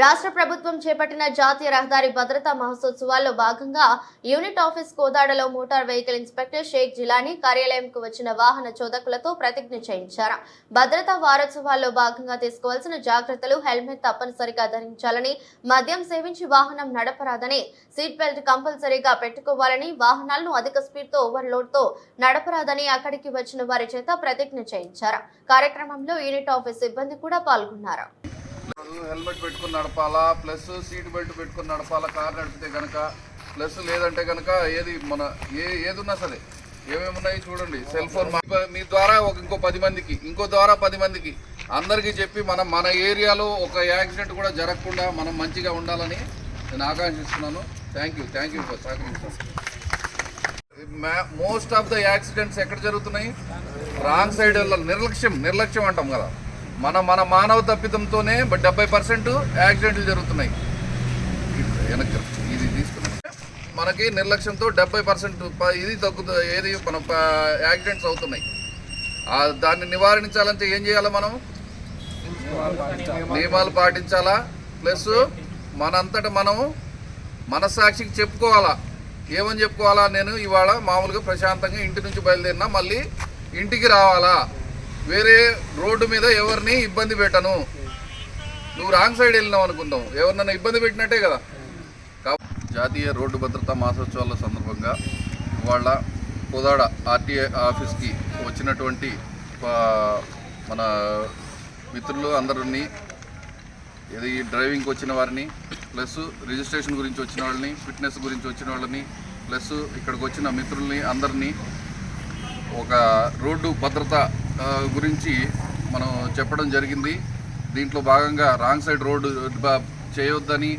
రాష్ట్ర ప్రభుత్వం చేపట్టిన జాతీయ రహదారి భద్రతా మహోత్సవాల్లో భాగంగా unit office కోదాడలో motor vehicle inspector Shaik Jilani కార్యాలయంకు వచ్చిన వాహన చోదకులతో ప్రతిజ్ఞ చేయించారు. భద్రతా వారోత్సవాల్లో భాగంగా తీసుకోవాల్సిన జాగ్రత్తలు హెల్మెట్ తప్పనిసరిగా ధరించాలని మద్యం సేవించి వాహనం నడపరాదని సీట్ బెల్ట్ కంపల్సరీగా పెట్టుకోవాలని వాహనాలను అధిక స్పీడ్తో ఓవర్లోడ్తో నడపరాదని అక్కడికి వచ్చిన వారి చేత ప్రతిజ్ఞ చేయించారు. కార్యక్రమంలో యూనిట్ ఆఫీస్ సిబ్బంది కూడా పాల్గొన్నారు. హెల్మెట్ పెట్టుకుని నడపాలా? ప్లస్ సీట్ బెల్ట్ పెట్టుకుని నడపాలా? కార్ నడిపితే కనుక ప్లస్ లేదంటే కనుక ఏది మన ఏ ఏది ఉన్నా సరే ఏమేమి ఉన్నాయి చూడండి. సెల్ ఫోన్ మీ ద్వారా ఒక ఇంకో పది మందికి ఇంకో ద్వారా పది మందికి అందరికీ చెప్పి మనం మన ఏరియాలో ఒక యాక్సిడెంట్ కూడా జరగకుండా మనం మంచిగా ఉండాలని నేను ఆకాంక్షిస్తున్నాను. Thank you thank you for సహకరించారు మోస్ట్ ఆఫ్ ద యాక్సిడెంట్స్ ఎక్కడ జరుగుతున్నాయి? రాంగ్ సైడ్ నిర్లక్ష్యం నిర్లక్ష్యం అంటాం కదా. మన మన మానవ తప్పిదంతోనే డెబ్బై పర్సెంట్ యాక్సిడెంట్లు జరుగుతున్నాయి. వెనక్కి ఇది తీసుకున్నాం. మనకి నిర్లక్ష్యంతో డెబ్బై పర్సెంట్ ఇది తగ్గుతుంది ఏది మన యాక్సిడెంట్స్ అవుతున్నాయి. దాన్ని నివారించాలంటే ఏం చేయాలి మనం? నియమాలు పాటించాలా? ప్లస్ మనంతట మనం మనస్సాక్షికి చెప్పుకోవాలా. ఏమని చెప్పుకోవాలా? నేను ఇవాళ మామూలుగా ప్రశాంతంగా ఇంటి నుంచి బయలుదేరినా మళ్ళీ ఇంటికి రావాలా? వేరే రోడ్డు మీద ఎవరిని ఇబ్బంది పెట్టను. నువ్వు రాంగ్ సైడ్ వెళ్ళినావు అనుకుందాం. ఎవరినైనా ఇబ్బంది పెట్టినట్టే కదా. కా- జాతీయ రోడ్డు భద్రతా మాసోత్సవాల సందర్భంగా ఇవాళ కోదాడ ఆర్టీఏ ఆఫీస్కి వచ్చినటువంటి మన మిత్రులు అందరినీ ఇది డ్రైవింగ్కి వచ్చిన వారిని ప్లస్ రిజిస్ట్రేషన్ గురించి వచ్చిన వాళ్ళని ఫిట్నెస్ గురించి వచ్చిన వాళ్ళని ప్లస్ ఇక్కడికి వచ్చిన మిత్రుల్ని అందరినీ ఒక రోడ్డు భద్రత గురించి మనం చెప్పడం జరిగింది. దీంట్లో భాగంగా రాంగ్ సైడ్ రోడ్డు చేయొద్దని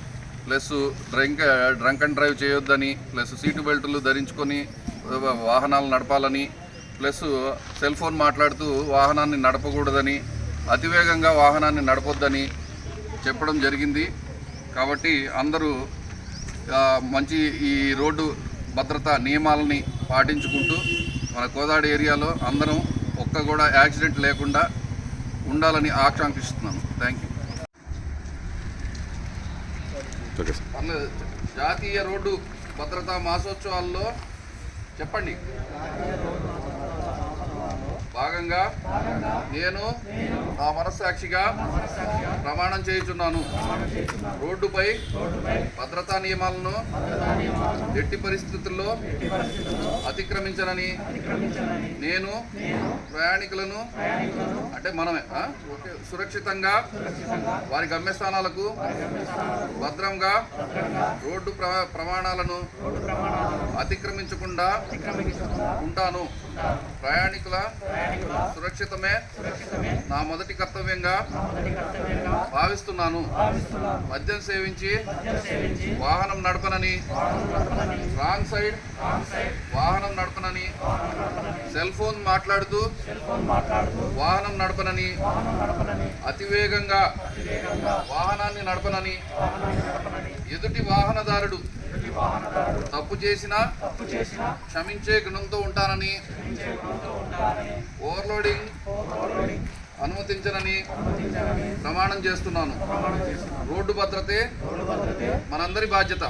plus drunk drunk and drive చేయొద్దని ప్లస్ సీటు బెల్టులు ధరించుకొని వాహనాలు నడపాలని ప్లస్ సెల్ ఫోన్ మాట్లాడుతూ వాహనాన్ని నడపకూడదని అతివేగంగా వాహనాన్ని నడపొద్దని చెప్పడం జరిగింది. కాబట్టి అందరూ మంచి ఈ రోడ్డు భద్రతా నియమాలని పాటించుకుంటూ మన కోదాడు ఏరియాలో అందరం ఒక్క కూడా యాక్సిడెంట్ లేకుండా ఉండాలని ఆకాంక్షిస్తున్నాను. Thank you. జాతీయ రోడ్డు భద్రతా మాసోత్సవాల్లో చెప్పండి. భాగంగా నేను నా మనస్సాక్షిగా ప్రమాణం చేయుచున్నాను. రోడ్డుపై భద్రతా నియమాలను ఎట్టి పరిస్థితుల్లో అతిక్రమించనని నేను ప్రయాణికులను అంటే మనమే సురక్షితంగా వారి గమ్యస్థానాలకు భద్రంగా రోడ్డు ప్ర- ప్రమాణాలను అతిక్రమించకుండా ఉంటాను. ప్రయాణికుల సురక్షితమే. నా మొదటి కర్తవ్యంగా భావిస్తున్నాను. మద్యం సేవించి వాహనం నడపనని. రాంగ్ సైడ్ వాహనం నడపనని. సెల్ ఫోన్ మాట్లాడుతూ వాహనం నడపనని. అతివేగంగా వాహనాన్ని నడపనని. ఎదుటి వాహనదారుడు తప్పు చేసినా క్షమించే గుణంతో ఉంటానని ఓవర్లోడింగ్ అనుమతించనని ప్రమాణం చేస్తున్నాను. రోడ్డు భద్రతే మనందరి బాధ్యత.